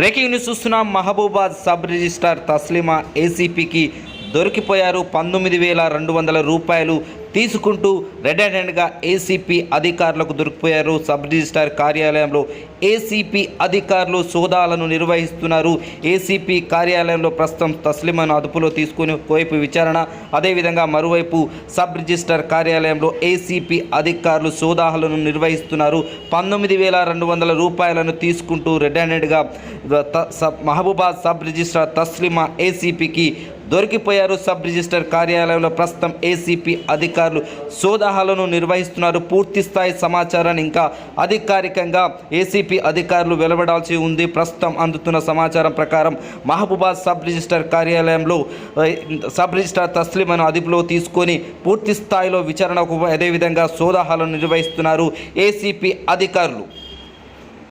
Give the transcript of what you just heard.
Breaking news చూస్తున్నాం. Mahabubabad sub registrar Taslima ఏసీపీకి దొరికిపోయారు. పంతొమ్మిది వేల రెండు వందల రూపాయలు తీసుకుంటూ రెడ్ హ్యాండెడ్గా ఏసీపీ అధికారులకు దొరికిపోయారు. సబ్ రిజిస్టార్ కార్యాలయంలో ఏసీపీ అధికారులు సోదాలను నిర్వహిస్తున్నారు. ఏసీపీ కార్యాలయంలో ప్రస్తుతం తస్లిమాను అదుపులో తీసుకుని వైపు విచారణ. అదేవిధంగా మరోవైపు సబ్ రిజిస్టార్ కార్యాలయంలో ఏసీపీ అధికారులు సోదాలను నిర్వహిస్తున్నారు. పంతొమ్మిది వేల రెండు వందల రూపాయలను తీసుకుంటూ రెడ్ హ్యాండెడ్గా మహబూబాద్ సబ్ రిజిస్ట్రార్ తస్లిమా ఏసీపీకి దొరికిపోయారు. సబ్ రిజిస్టర్ కార్యాలయంలో ప్రస్తుతం ఏసీపీ అధికారులు సోదాహాలను నిర్వహిస్తున్నారు. పూర్తి స్థాయి సమాచారాన్ని ఇంకా అధికారికంగా ఏసీపీ అధికారులు వెలువడాల్సి ఉంది. ప్రస్తుతం అందుతున్న సమాచారం ప్రకారం మహబూబాద్ సబ్ రిజిస్టర్ కార్యాలయంలో సబ్ రిజిస్టర్ తస్లిమను అదుపులో తీసుకొని పూర్తి స్థాయిలో విచారణకు అదేవిధంగా సోదాహాలను నిర్వహిస్తున్నారు ఏసీపీ అధికారులు.